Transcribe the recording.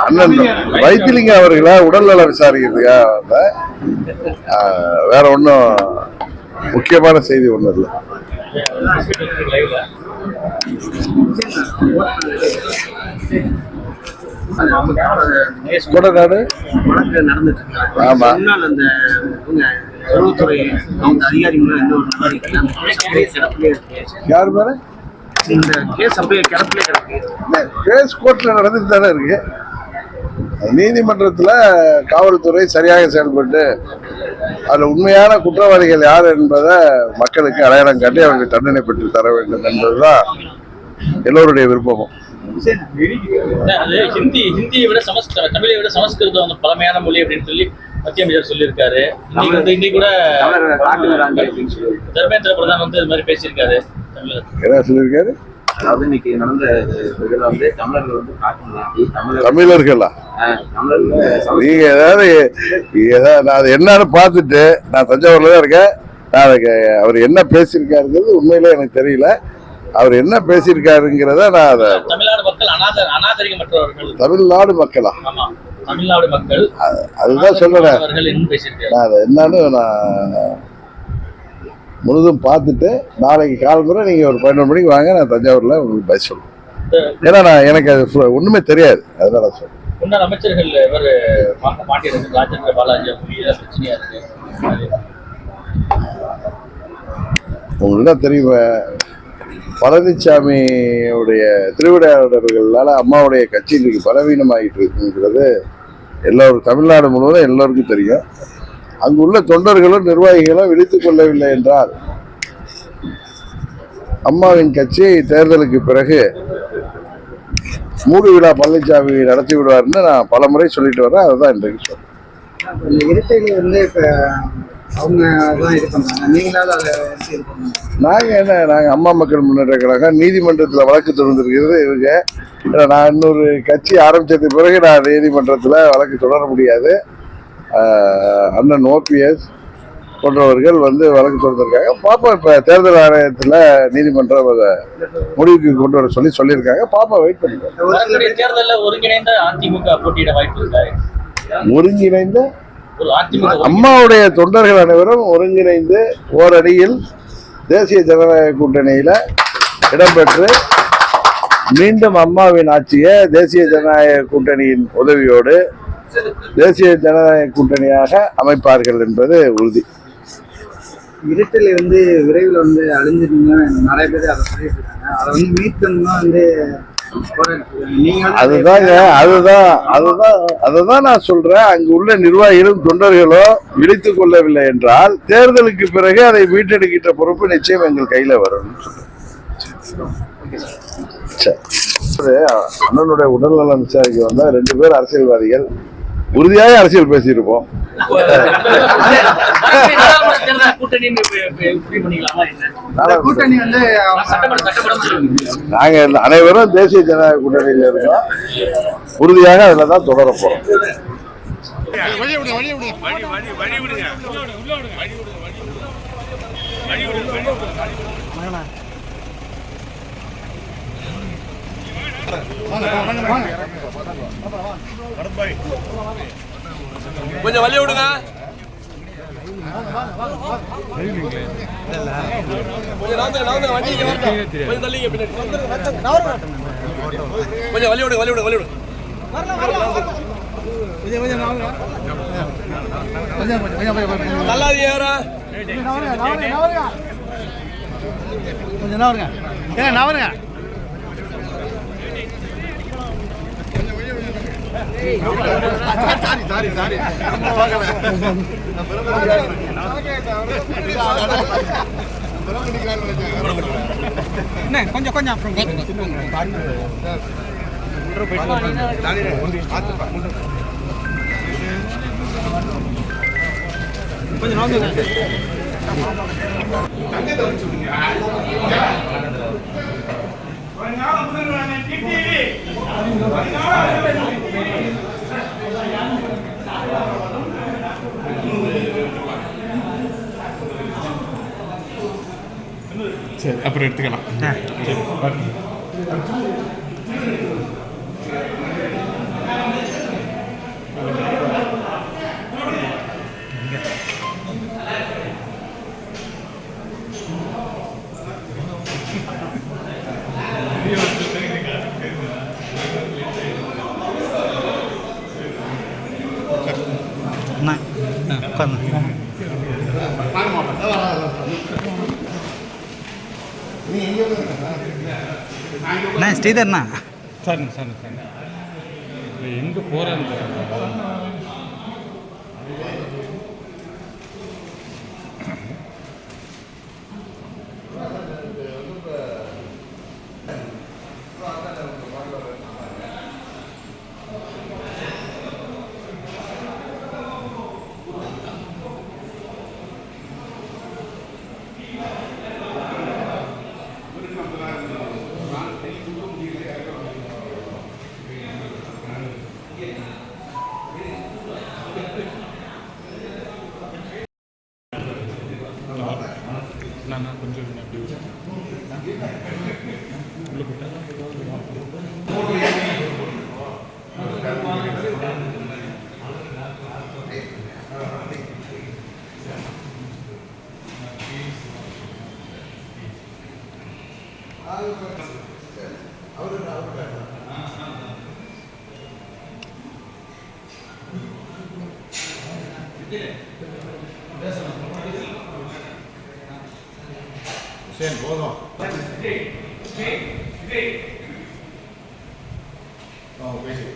அண்ணன் வைத்திலிங்க அவர்களா? உடல்நல விசாரிக்கிறதுக்காக வேற ஒன்றும் முக்கியமான செய்தி ஒன்றும் இல்லை. கொடநாடு ஆமா. அந்த உளவுத்துறை கிடப்பிலே இருக்கு. யார் மேல இந்த கேஸ் அப்படியே கிடப்பிலே கிடக்கு. கேஸ் கோர்ட்ல நடந்துட்டு தானே இருக்கு. நீதிமன்றத்துல காவல்துறை சரியாக செயல்பட்டு அதுல உண்மையான குற்றவாளிகள் யார் என்பதை மக்களுக்கு அடையாளம் காட்டி அவர்களுக்கு தண்டனை பெற்று தர வேண்டும் என்பதுதான் எல்லோருடைய விருப்பமும். அது ஹிந்தி ஹிந்தியை விட சமஸ்கிருதம் தமிழை விட சமஸ்கிருதம் வந்து பழமையான மொழி அப்படின்னு சொல்லி மத்திய அமைச்சர் சொல்லியிருக்காரு. இன்னைக்கு வந்து இன்னைக்கு கூட தர்மேந்திர பிரதான் வந்து இது மாதிரி பேசியிருக்காரு. என்ன சொல்லியிருக்காரு? அதாவது இன்னைக்கு நடந்த இதுல வந்து தமிழர்கள் வந்து காட்டு நிறுத்தி தமிழர் தமிழர்களா? தமிழர்கள் நீங்க ஏதாவது ஏதாவது நான் அது என்னன்னு பார்த்துட்டு நான் தஞ்சாவூர்ல தான் இருக்கேன். நான் அதுக்கு அவர் என்ன பேசியிருக்காருங்கிறது உண்மையில எனக்கு தெரியல. அவர் என்ன பேசியிருக்காருங்கிறத நான் அதை தமிழ்நாடு மக்கள் அநாத அநாகரிகமற்றவர்கள் தமிழ்நாடு மக்களா? ஆமா தமிழ்நாடு மக்கள். அதுதான் சொல்றேன். அவர்கள் என்ன பேசியிருக்காரு. நான் அதை என்னன்னு நான் முழுதும் பார்த்துட்டு நாளைக்கு காலம்புற நீங்க ஒரு பன்னெண்டு மணிக்கு வாங்க நான் தஞ்சாவூர்ல உங்களுக்கு பதில் சொல்றேன். ஏன்னா நான் எனக்கு அது ஒண்ணுமே தெரியாது. அதுதான் நான் சொல்றேன். முன்னாள் அமைச்சர்கள் இவர் மாட்டியிருக்கு ராஜேந்திர பாலாஜி அவங்க இதெல்லாம் பிரச்சனையா இருக்கு. அது உங்களுக்கு தான் தெரியுமா? பழனிசாமியுடைய திருவிடையாளர்களால அம்மாவுடைய கட்சி இன்னைக்கு பலவீனமாகிட்டு இருக்குங்கிறது எல்லோரும் தமிழ்நாடு முழுவதும் எல்லோருக்கும் தெரியும். அங்குள்ள தொண்டர்களும் நிர்வாகிகளும் விழித்துக் கொள்ளவில்லை என்றால் அம்மாவின் கட்சி தேர்தலுக்கு பிறகு மூடு விழா பழனிசாமி நடத்தி விடுவார்னு நான் பல முறை சொல்லிட்டு வரேன் அதுதான் இன்றைக்கு சொல்றேன் இந்த இரட்டையில வந்து இப்ப அவங்க தான் இது பண்றாங்க. நீங்களாவது அதை எடுத்து இது பண்ணுங்க. நாங்க என்ன நாங்க அம்மா மக்கள் முன்னேற்ற கழகம் நீதிமன்றத்துல வழக்கு தொடர்ந்திருக்கிறது இவங்க நான் இன்னொரு கட்சி ஆரம்பிச்சதுக்கு பிறகு நான் நீதிமன்றத்துல வழக்கு தொடர முடியாது. அண்ணன் ஓபிஎஸ் போன்றவர்கள் வந்து வழக்கு தொடர்ந்திருக்காங்க பாப்போம் இப்ப தேர்தல் ஆணையத்துல நீதிமன்றம் அதை முடிவுக்கு கொண்டு வர சொல்லி சொல்லியிருக்காங்க. பாப்பா வெயிட் பண்ணிக்கோ வரக்கூடிய தேர்தல்ல ஒருங்கிணைந்த அதிமுக போட்டியிட வாய்ப்பு ஒருங்கிணைந்த? அம்மாவுடைய தொண்டர்கள் அனைவரும் ஒருங்கிணைந்து ஓரடியில் தேசிய ஜனநாயக கூட்டணியில இடம்பெற்று மீண்டும் அம்மாவின் ஆட்சியை தேசிய ஜனநாயக கூட்டணியின் உதவியோடு தேசிய ஜனநாயக கூட்டணியாக அமைப்பார்கள் என்பது உறுதி. இரட்டையில வந்து விரைவில் வந்து அழிஞ்சிருந்தீங்க நிறைய பேர் அதை சொல்லிட்டு இருக்காங்க அதை வந்து மீட்கணும்னா வந்து அதுதாங்க அதுதான் அதுதான் அதுதான் நான் சொல்றேன். அங்கு உள்ள நிர்வாகிகளும் தொண்டர்களும் விழித்துக் கொள்ளவில்லை என்றால் தேர்தலுக்கு பிறகு அதை மீட்டெடுக்கின்ற பொறுப்பு நிச்சயம் எங்கள் கையில வரும். சரி. அண்ணனுடைய உடல்நலம் விசாரிக்க வந்தா ரெண்டு பேர் அரசியல்வாதிகள். உறுதியாக அரசியல் பேசியிருப்போம். நாங்க அனைவரும் தேசிய ஜனநாயக கூட்டணியில் இருக்கோம். உறுதியாக அதுல தான் தொடர போறோம். கொஞ்சம் வழி விடுங்க. கொஞ்சம் வழி விடுங்க வழி விடுங்க வழி விடுங்க தள்ளாதீங்க யாரா? கொஞ்சம் நவருங்க. ஏங்க நவருங்க. கொஞ்சம் கொஞ்சம் அப்புறம் கொஞ்சம் சரி அப்புறம் எடுத்துக்கலாம் Nah, nah, அண்ணா ஸ்ரீதர்ண்ணா. சரிங்க சரிங்க சரிங்க எங்கே போகிறேன்னு சரி போதும் ஆ பேசி